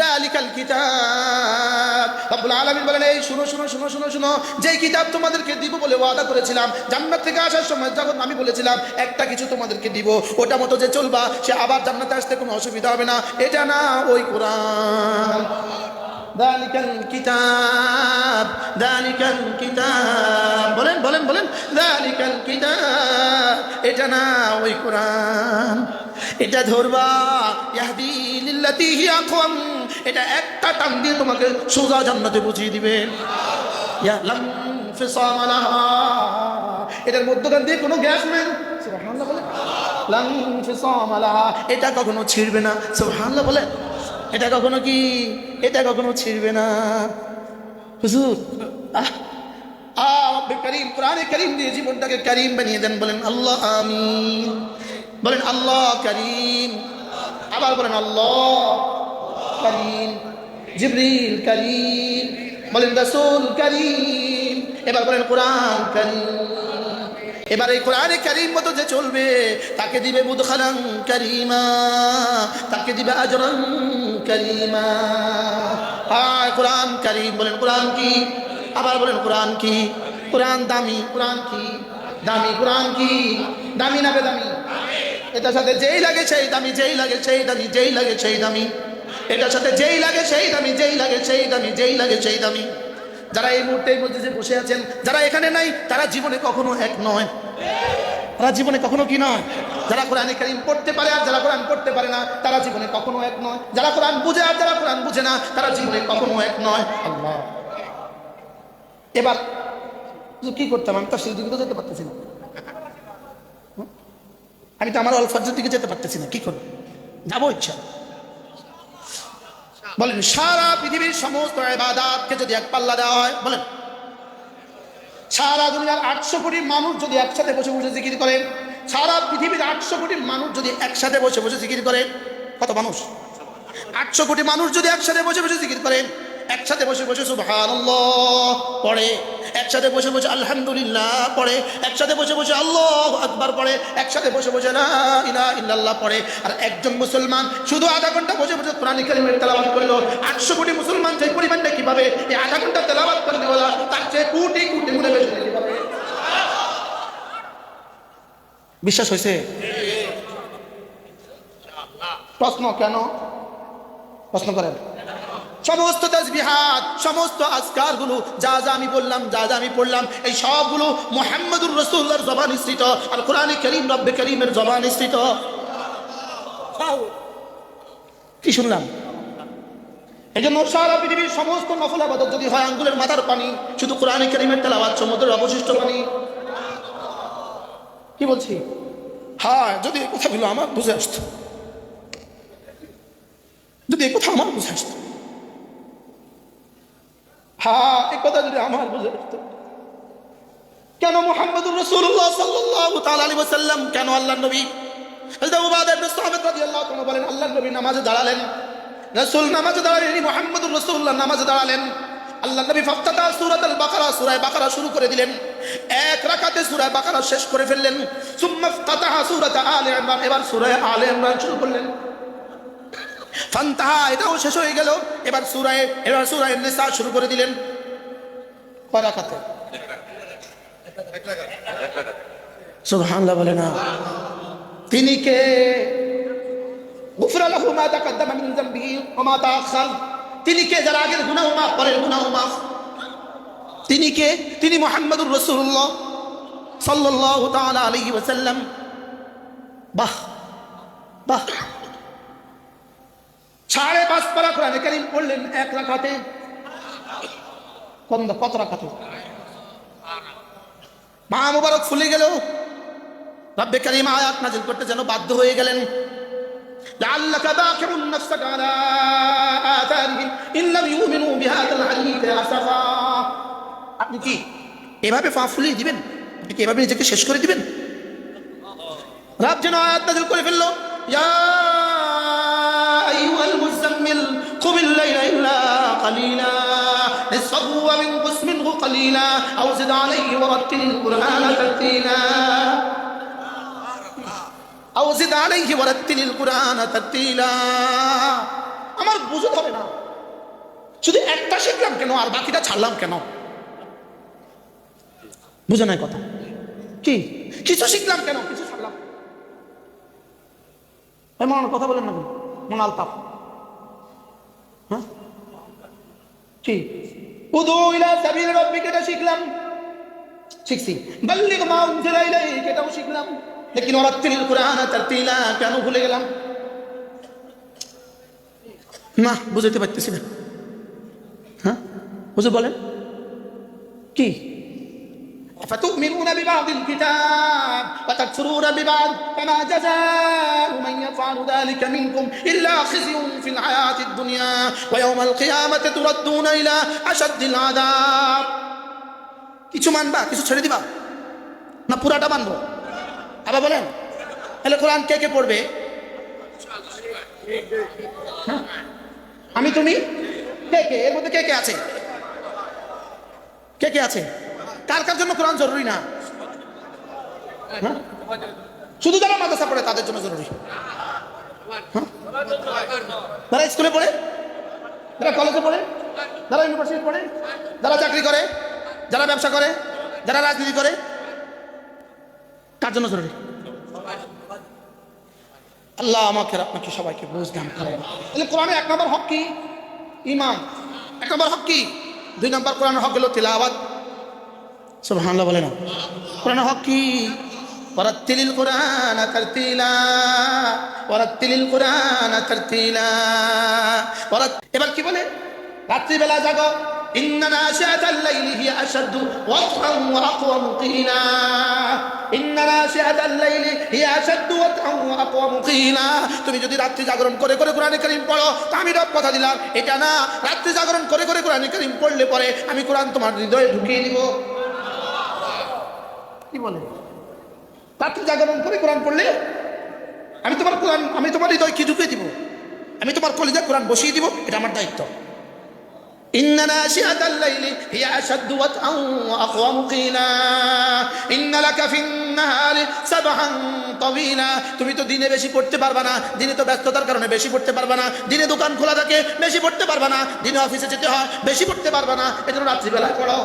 দালিকাল কিতাব। রব্বুল আলামিন বলেন, এই শুনো শুনো শুনো শুনো শুনো, যেই কিতাব তোমাদেরকে দিব বলে ওয়াদা করেছিলাম, জান্নাত থেকে আসার সময় যখন আমি বলেছিলাম, একটা কিছু তোমাদেরকে দিব, ওটা মতো যে চলবা, সে আবার জান্নাতে আসতে কোনো অসুবিধা হবে না, এটা না ওই কোরআন। দালিকাল কিতাব দালিকাল কিতাব, বলেন বলেন বলেন, দালিকাল কিতাব, এটা না ওই কোরআন। এটা ধরবা, ইয়াহদি লিল্লাতি হিয়া আকওয়াম এটা একটা টান দিয়ে তোমাকে সোজা জান্নাতে বুঝিয়ে দিবে। এটার মধ্যখান দিয়ে কোনো গ্যাস নেই। এটা কখনো ছিড়বে না। সুবহানাল্লাহ বলে। এটা কখনো কি? এটা কখনো ছিড়বে না। হুজুর, আহ করিম, কোরআনে করিম দিয়ে জীবনটাকে করিম বানিয়ে দেন, বলেন আল্লাহ, আমিন। বলেন আল্লাহ, করিম। আবার বলেন আল্লাহ। করিম, জিবরিল করিম, বলেন রসুল করিম, এবার বলেন কোরআন করিম। এবার এই কোরআনে করিম মতো যে চলবে, তাকে দিবে মুদখালাং করিমা, তাকে দিবে আজরান করিমা। হ্যাঁ কোরআন করিম, বলেন কোরআন কি? আবার বলেন কোরআন কি? কোরআন দামি, কোরআন কি? দামি কোরআন কি? দামি না বেদামি? এটার সাথে যেই লাগে সেই দামি, যেই লাগে সেই দামি, যেই লাগে সেই দামি। এটার সাথে যেই লাগে সেই দামি, যেই লাগে সেই দামি, যেই লাগে সেই দামি। যারা এই মুহূর্তে এই মসজিদে বসে আছেন, যারা এখানে নাই, তারা জীবনে কখনো এক নয়। তারা জীবনে কখনো কি নয়? যারা কোরআনে কারিম পড়তে পারে আর যারা কোরআন পড়তে পারে না, তারা জীবনে কখনো এক নয়। যারা কোরআন বুঝে আর যারা কোরআন বুঝে না, তারা জীবনে কখনো এক নয়। আল্লাহ। এবার কি করতাম? আমি তো সেই দিকে তো যেতে পারতেছি না? আমি তো আমার অলফাজের দিকে যেতে পারতেছি না। কি করব? যাব ইচ্ছা। বলেন, সারা পৃথিবীর সমস্ত ইবাদাতকে যদি এক পাল্লা দেওয়া হয়, বলেন। সারা দুনিয়ার আটশো কোটি মানুষ যদি একসাথে বসে বসে জিকির করে সারা পৃথিবীর আটশো কোটি মানুষ যদি একসাথে বসে বসে জিকির করে কত মানুষ? আটশো কোটি মানুষ যদি একসাথে বসে বসে জিকির করে একসাথে বসে বসে সুবহানাল্লাহ পড়ে, একসাথে বসে বসে আলহামদুলিল্লাহ পড়ে, একসাথে বসে বসে আল্লাহ আকবার পড়ে, একসাথে বসে বসে না ইলাহা ইল্লাল্লাহ পড়ে। আর একজন মুসলমান শুধু আধা ঘণ্টা বসে বসে কোরআন কারিমের তেলাওয়াত করল। আটশো কোটি মুসলমান যে পরিমাণটা কীভাবে এই আধা ঘণ্টা তেলাওয়াত করতে বলা তার চেয়ে কোটি কোটি গুণে বেশি বিশ্বাস হয়েছে? প্রশ্ন কেন? প্রশ্ন করেন। সমস্ত তসবিহাত সমস্ত আজকারগুলো যা যা আমি বললাম, যা যা আমি পড়লাম, এই সবগুলো মোহাম্মদুর রসুল্লার জবান স্থিত আর কোরআনে করিম, রব্বে করিমের জবান স্থিত কি শুনলাম? এই জন্য সারা পৃথিবীর সমস্ত নফল আবাদত যদি হয়, আঙ্গুলের মাথার পানি, শুধু কোরআনে করিমের তেলাওয়াত, সমুদ্রের অবশিষ্ট পানি। কি বলছি? হ্যাঁ যদি এই কথাগুলো আমার বুঝে আসতো। যদি এই কথা আমার বুঝে আসতো। হ্যাঁ এই কথা যদি আমার বুঝে আসতো কেন মোহাম্মদুর রসুল্লাহ সাল্লাল্লাহু তাআলা আলাইহি ওয়াসাল্লাম, কেন আল্লাহর নবী? বলেন, আল্লাহর নবী নামাজে দাঁড়ালেন। রাসূল নামাজে দাঁড়ালেন মোহাম্মদুর রাসূলুল্লাহ নামাজে দাঁড়ালেন। আল্লাহ নবী ফাফতাতা সূরাতুল বাকারা সূরা বাকারা শুরু করে দিলেন। এক রাকাতে সূরা বাকারা শেষ করে ফেললেন। সুম্মা ফাতাহা সূরাত আলে ইমরান, এবার সূরা আলে ইমরান শুরু করলেন। ফান্তাহা, এটাও শেষ হয়ে গেল। এবার সূরায়ে এবার সূরায়ে নিসা শুরু করে দিলেন। কয় সুবহানাল্লাহ বলে না। তিনি কে? গুফরা লাহু মা তাকাদ্দামা মিন যামবিহি ওয়া মা তাআখার। তিনি কে যারা আগের গুনাহ মাফ, পরের গুনাহ মাফ? তিনি কে? তিনি মুহাম্মদুর রাসূলুল্লাহ সাল্লাল্লাহু তাআলা আলাইহি ওয়াসাল্লাম। বাহ বাহ। সাড়ে পাঁচ পারা কোরআনে কারিম পড়লেন এক রাখাতে কত কত রাখাতে মা মুবারক ফুলে গেল রব্বে কারিম আয়াত নাজিল করতে যেন বাধ্য হয়ে গেলেন لعلك باخع نفسك على آثارهم إن لم يؤمنوا بهذا الحديث أسفا আপনি কি এভাবে পা ফুলিয়ে দিবেন আপনি কি এভাবে নিজেকে শেষ করে দিবেন রাব যেন আয়াত নাজিল করে ফেললো ইয়া কুমিল লাইলা ইল্লা قليلا نصفه وانقص منه قليلا أو زد عليه ورتل القرآن ترتيلا أو زد عليه ورتل القرآن ترتيلا আমার বুঝে হবে না শুধু একটা শিখলাম কেন আর বাকিটা ছাড়লাম কেন বুঝে নাই কথা কি কিছু শিখলাম কেন কিছু ছাড়লাম এমন কথা বলেন না কেন? মন আলতাফ হ্যাঁ? ঠিক। উদু ইলা সাবিল এটা শিখলাম। শিখছি। বাল্লিগ মা উনজিলা ইলাইক এটাও শিখলাম। লেকিন ওরাত্তিল কুরআন তারতিলা, কেন ভুলে গেলাম? না, বুঝাইতে পারতেছি না। হ্যাঁ? বুঝে বলেন। কি? فتؤمنون ببعض الكتاب وتكفرون ببعض فما جزاء من يفعل ذلك منكم إلا خزي في الحياة الدنيا ويوم القيامة تردون إلى أشد العذاب কিছু মানবা কিছু ছেড়ে দিবা না পুরাটা মানবো আবার বলেন তাহলে কোরআন কে কে পড়বে হ্যাঁ? আমি তুমি কে কে এর মধ্যে কে কে আছে কে কে আছে কার কার জন্য কোরআন জরুরি না? হ্যাঁ? শুধু যারা মাদ্রাসা পড়ে তাদের জন্য জরুরি। হ্যাঁ? যারা স্কুলে পড়ে, যারা কলেজে পড়ে, যারা ইউনিভার্সিটি পড়ে, যারা চাকরি করে, যারা ব্যবসা করে, যারা রাজনীতি করে, কার জন্য জরুরি? আল্লাহ আমাকে আপনাকে সবাইকে বুঝ জ্ঞান করেন। তাহলে কোরআনের এক নম্বর হক কি? ইমাম এক নম্বর হক কি? দুই নম্বর কোরআনের হক হলো তিলাওয়াত। সুবহানাল্লাহ বলে না। কোরআনের হক কি? ওয়ারাত্তিলিল কোরআন তারতিলা। ওয়ারাত্তিলিল কোরআন তারতিলা। ওয়ারাত এবার কি বলে? রাত্রিবেলা জাগো। ইন্না নাশিআতাল লাইলি হিয়া আশাদ্দু ওয়াতআন ওয়া আকওয়ামু কিলা। ইন্না নাশিআতাল লাইলি হিয়া আশাদ্দু ওয়াতআন ওয়া আকওয়ামু কিলা। তুমি যদি রাত্রি জাগরণ করে করে কোরআনে কারীম পড়ো, তা আমি রব কথা দিলাম। এটা না, রাত্রি জাগরণ করে করে কোরআনে কারীম পড়লে পরে আমি কোরআন তোমার হৃদয়ে ঢুকিয়ে দিব। কি বলে রাত্রি জাগরণ করে কোরআন পড়লে আমি তোমার কোরআন আমি তোমার হৃদয় কি ঢুকিয়ে দিব আমি তোমার কলিজা কোরআন বসিয়ে দিব এটা আমার দায়িত্ব إن ناشئة الليل هي أشد وطئا وأقوم قيلا إن لك في النهار سبحا طويلا তুমি তো দিনে বেশি পড়তে পারবা না দিনে তো ব্যস্ততার কারণে বেশি পড়তে পারবা না দিনে দোকান খোলা থাকে বেশি পড়তে পারবা না দিনে অফিসে যেতে হয় বেশি পড়তে পারবা না এজন্য রাত্রিবেলায় পড়ো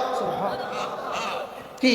কি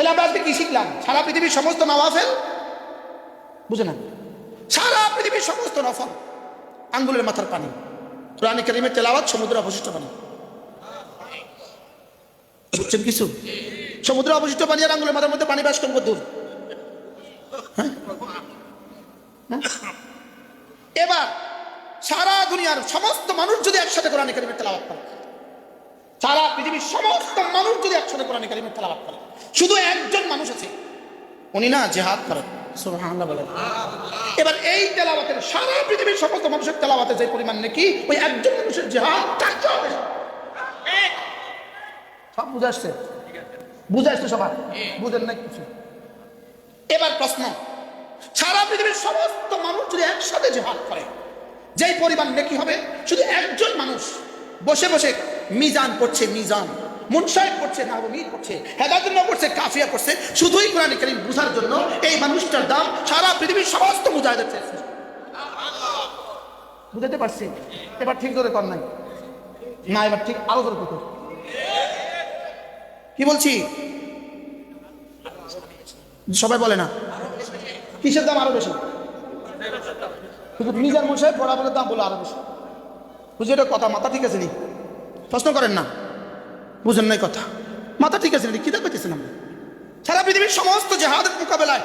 তাহলে আমরা আজকে কি শিখলাম? সারা পৃথিবীর সমস্ত নওয়াফেল? বুঝে না? সারা পৃথিবীর সমস্ত নফল আঙ্গুলের মাথার পানি। কোরআনে কারিমের তেলাওয়াত সমুদ্র অবশিষ্ট পানি। বুঝছেন কিছু? সমুদ্র অবশিষ্ট পানি আর আঙ্গুলের মাথার মধ্যে পানি বাস করব দূর। হ্যাঁ? হ্যাঁ? এবার সারা দুনিয়ার সমস্ত মানুষ যদি একসাথে কোরআনে কারিমের তেলাওয়াত করে সারা পৃথিবীর সমস্ত মানুষ যদি একসাথে কোরআন কারিমের তেলাওয়াত করে, শুধু একজন মানুষ আছে, উনি না জেহাদ করেন। এবার এই তেলাওয়াতের সারা পৃথিবীর সমস্ত মানুষের তেলাওয়াতে যে পরিমাণ নাকি, ওই একজন মানুষের জেহাদ থাকতে হবে। সব বুঝে আসছে? বুঝে আসছে সবার? বুঝেন না কিছু? এবার প্রশ্ন। সারা পৃথিবীর সমস্ত মানুষ যদি একসাথে জেহাদ করে, যেই পরিমাণ নেকি হবে, শুধু একজন মানুষ বসে বসে মিজান পড়ছে, মিজান। মুনসাহেব পড়ছে, নাগমির পড়ছে, হেদায়তুল্লাহ করছে কাফিয়া করছে শুধুই কোরআন কারিম বুঝার জন্য এই মানুষটার দাম সারা পৃথিবীর সমস্ত মুজাহিদের চেয়ে বুঝাতে পারছি? এবার ঠিক ধরে কর নাই। না, এবার ঠিক আরও ধরে কর। কি বলছি? সবাই বলে না। কিসের দাম আরও বেশি? মিজান মশাই পড়াবের দাম বলে আরও বেশি। বুঝি এটা কথা মাথা ঠিক আছে নি প্রশ্ন করেন না বুঝেন নাই কথা মাথা ঠিক আছে নি কি দেখতেছেন আমরা সারা পৃথিবীর সমস্ত জেহাদের মোকাবেলায়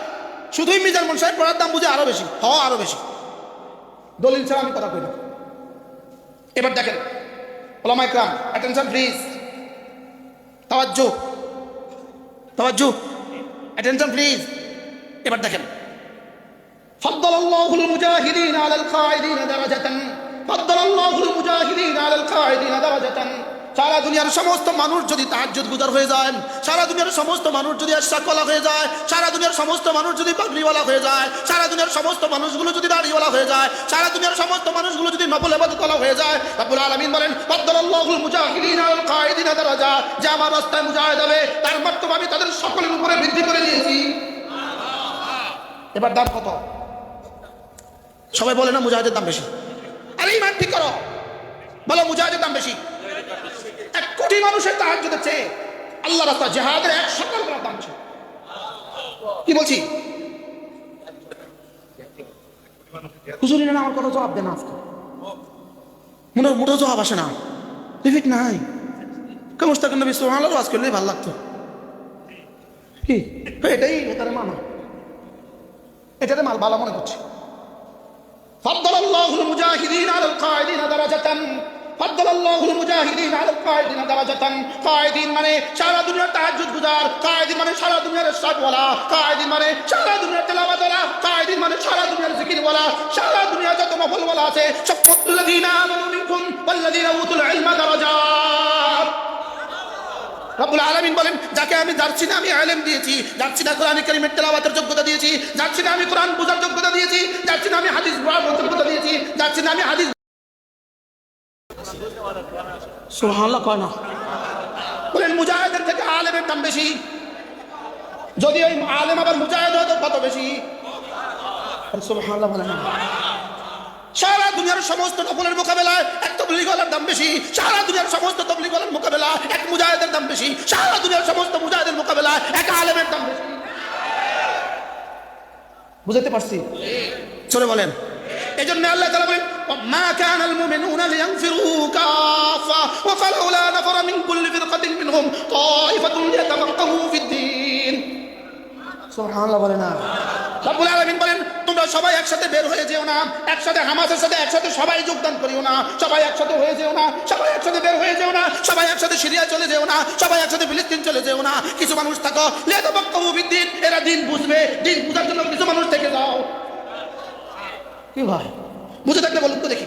শুধুই মিজান মন সাহেব পড়ার দাম বুঝে আরো বেশি হওয়া আরো বেশি দলিল ছাড়া আমি কথা কই না এবার দেখেন ওলামা ইকরাম অ্যাটেনশন প্লিজ তাওয়াজ্জু তাওয়াজ্জু অ্যাটেনশন প্লিজ এবার দেখেন فضل الله المجاهدين على القاعدين درجة সারা দুনিয়ার সমস্ত মানুষ যদি তাহাজ্জুদ গুজার হয়ে যায়, সারা দুনিয়ার সমস্ত মানুষ যদি আশাকওয়ালা হয়ে যায়, সারা দুনিয়ার সমস্ত মানুষ যদি পাগড়িওয়ালা হয়ে যায়, সারা দুনিয়ার সমস্ত মানুষগুলো যদি দাড়িওয়ালা হয়ে যায়, সারা দুনিয়ার সমস্ত মানুষগুলো যদি নফল ইবাদতওয়ালা হয়ে যায়, রব্বুল আলামিন বলেন, ফাদ্দালাল্লাহুল মুজাহিদিন আলাল কায়দিনা দারাজা যে আমার রাস্তায় মুজাহিদ হবে, তার মর্তবা আমি তাদের সকলের উপরে বৃদ্ধি করে দিয়েছি। এবার দাম কত? সবাই বলে না মুজাহিদের দাম বেশি। ইমান ঠিক করো। বলো, মুজাহিদের দাম বেশি। এক কোটি মানুষের তাহার চেয়ে আল্লাহ রাস্তা জেহাদের এক সকল দাম কি বলছি? হুজুরি না আমার জবাব দেন আজকে। মনে মোটো জবাব আসে না। নাই। কেমস্তাক নবী? সোহানার ওয়াজ করলেই ভালো লাগতো। কি? এটাই মানা। এটাতে মাল ভালো মনে করছে। فضل الله المجاهدين على القاعدين درجة فضل الله المجاهدين على القاعدين درجة قاعدين মানে সারা দুনিয়ার তাহাজ্জুদ গুজার কায়েদিন মানে সারা দুনিয়ার সাদওয়ালা কায়েদিন মানে সারা দুনিয়ার তেলাওয়াতওয়ালা কায়েদিন মানে সারা দুনিয়ার জিকিরওয়ালা সারা দুনিয়ার যত নফলওয়ালা আছে সব্বাল্লাযীনা আমানু মিনকুম ওয়াল্লাযীনা উতুল ইলমা দারাজাত রব্বুল আলামিন বলেন যাকে আমি যাচ্ছি না আমি আলেম দিয়েছি যাচ্ছি না কোরআন কারিমের তেলাওয়াতের যোগ্যতা দিয়েছি যাচ্ছি না আমি কোরআন বোঝার যোগ্যতা দিয়েছি যাচ্ছি না আমি হাদিস পড়ার যোগ্যতা দিয়েছি যাচ্ছি না আমি হাদিস সুবহানাল্লাহ কয় না? বলেন মুজাহিদের থেকে আলেমের দাম বেশি। যদি ওই আলেম আবার মুজাহিদ হয় তো কত বেশি? সুবহানাল্লাহ বলেন না। সারা দুনিয়ার সমস্ত নফলের মোকাবেলায় এক তবলিগলার দাম বেশি, সারা দুনিয়ার সমস্ত তবলিগলার মোকাবেলা এক মুজাহিদের দাম বেশি, সারা দুনিয়ার সমস্ত মুজাহিদের মোকাবেলা এক আলেমের দাম বেশি। বুঝতে পারছি? চলে বলেন। এই জন্য আল্লাহ তাআলা বলেন, মা কান আল মুমিনুনা লিয়ানফিরু কাফা, ওয়া ফালাউলা নাফারা মিন কুল্লি ফিরকাতিন মিনহুম তাইফাতুন লিয়াতাফাক্কাহু ফিদ-দীন সুবহানাল্লাহ বলে না। রব্বুল আলামিন বলেন তোমরা সবাই একসাথে বের হয়ে যেও না, একসাথে হামাসের সাথে একসাথে সবাই যোগদান করিও না, সবাই একসাথে হয়ে যেও না, সবাই একসাথে বের হয়ে যেও না, সবাই একসাথে সিরিয়া চলে যেও না, সবাই একসাথে ফিলিস্তিন চলে যেও না। কিছু মানুষ থাকো লিয়াতাফাক্কাহু ফিদ-দীন এরা দিন বুঝবে, দিন বুঝার জন্য কিছু মানুষ থেকে যাও। কি ভাই? বুঝে থাকলে বলুন তো দেখি।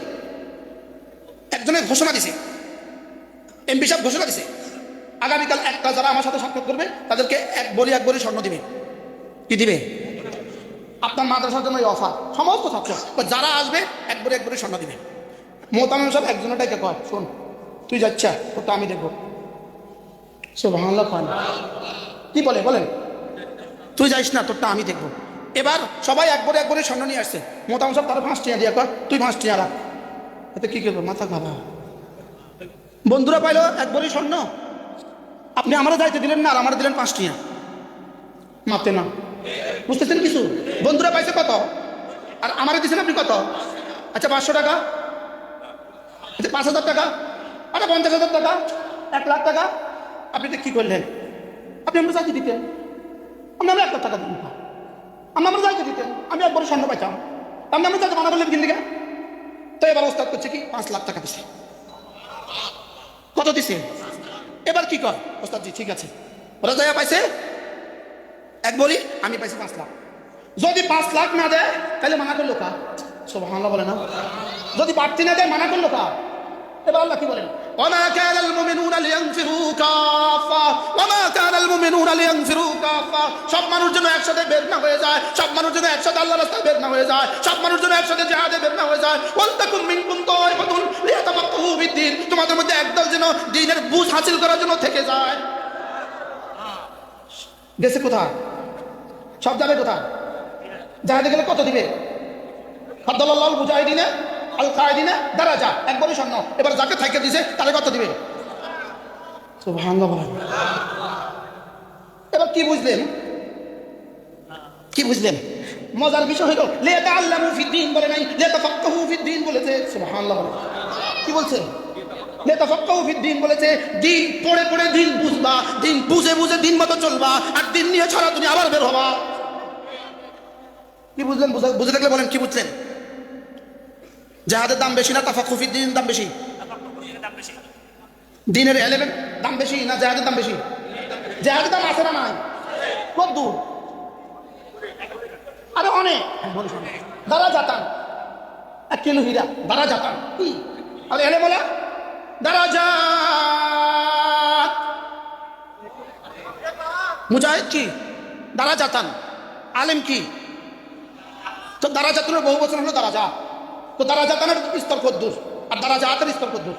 একজনের ঘোষণা দিছে। এমপি সাহেব ঘোষণা দিছে। আগামীকাল একটা যারা আমার সাথে সাক্ষাৎ করবে, তাদেরকে এক বলি এক বড়ি স্বর্ণ দিবে। কি দিবে? আপনার মাদ্রাসার জন্য অফার সমস্ত ছাত্র। যারা আসবে, একবারে বড়ি এক বড়ি স্বর্ণ দিবে। মোতামিম সব একজনটাকে কয়, শোন, তুই যাচ্ছা তোরটা আমি দেখব। সে বাংলা কয় না কি বলে, বলেন? তুই যাইস না, তোরটা আমি দেখব। এবার সবাই একবারে একবারে স্বর্ণ নিয়ে আসছে। মোতাম সব তারা পাঁচ টিয়া দিয়া কর তুই পাঁচ টিয়া রাখ। এতে কি করব? মাথা খাবা বন্ধুরা পাইলো একবারই স্বর্ণ। আপনি আমারও যাইতে দিলেন না, আর আমার দিলেন পাঁচ টিয়া মাপতে না বুঝতেছেন কিছু? বন্ধুরা পাইছে কত? আর আমারে দিচ্ছেন আপনি কত? আচ্ছা পাঁচশো টাকা। আচ্ছা পাঁচ হাজার টাকা। আচ্ছা পঞ্চাশ হাজার টাকা। এক লাখ টাকা। আপনি কি করলেন? আপনি আমরা চাকরি দিতেন। আপনি আমরা এক লাখ টাকা দিন আমি আমরা যাইতে দিতেন। আমি একবার স্বর্ণ পাইতাম। আপনি আমরা যাইতে মানা বললেন কিনদিকে তো এবার ওস্তাদ করছে কি? পাঁচ লাখ টাকা দিছে। কত দিছে? এবার কি কর ওস্তাদ জি ঠিক আছে। ওরা যাইয়া পাইছে? এক বলি আমি পাইছি পাঁচ লাখ যদি পাঁচ লাখ না দেয় তাহলে মানা করলো কা সব হামলা বলে না যদি বাড়তি না দেয় মানা করলো কা এবার আল্লাহ কি বলেন وما كان المؤمنون لينفروا كافة وما كان المؤمنون لينفروا كافة সব মানুষ যেন একসাথে বের না হয়ে যায় সব মানুষ যেন একসাথে আল্লাহ রাস্তায় বের না হয়ে যায় সব মানুষ যেন একসাথে জিহাদে বের না হয়ে যায় ওয়ালতাকুম মিনকুম তাইফাতুন লিয়াতাফাক্কাহু ফিদ-দীন তোমাদের মধ্যে একদল যেন দ্বীনের বুঝ হাসিল করার জন্য থেকে যায় গেছে কোথায় সব যাবে কোথায়? জাহাজে গেলে কত দিবে? ফাদ্দালাল্লাহুল মুজাহিদিনে আল কায়দিনে দারাজা। একবারই স্বর্ণ এবার যাকে থাইকে দিছে, তারে কত দিবে? সুবহানাল্লাহ বলেন। এবার কি বুঝলেন? কি বুঝলেন? মজার বিষয় হলো লেতা আল্লাহ ফিদ্দিন বলে নাই লেতা ফাক্কাহু ফিদ্দিন বলেছে। সুবহানাল্লাহ কি বলছে ফিদ্দিন বলেছে, দিন পড়ে পড়ে দিন বুঝবা, দিন বুঝে বুঝে দিন মতো চলবা, আর দিন নিয়ে ছাড়া তুমি আবার বের হবা। কি বুঝলেন? বুঝে থাকলে বলেন, কি বুঝলেন? জাহাদের দাম বেশি না তাফাকুফির দিনের দাম বেশি? দিনের এলেভেন দাম বেশি না জাহাদের দাম বেশি? জাহাদের দাম আছে না নাই? কত দূর। আরে অনেক। দাদা যাতাম এক কিলো হীরা, দারা জাতান। আর এলে বলে। মুজাহিদ কি? দারা যাতান আলেম কি? তো দারা যাতনের বহু বছর হলো দারা যা তো দারা যাতানের স্তর কদ্দুর, আর দারা যাতের স্তর কদ্দুর।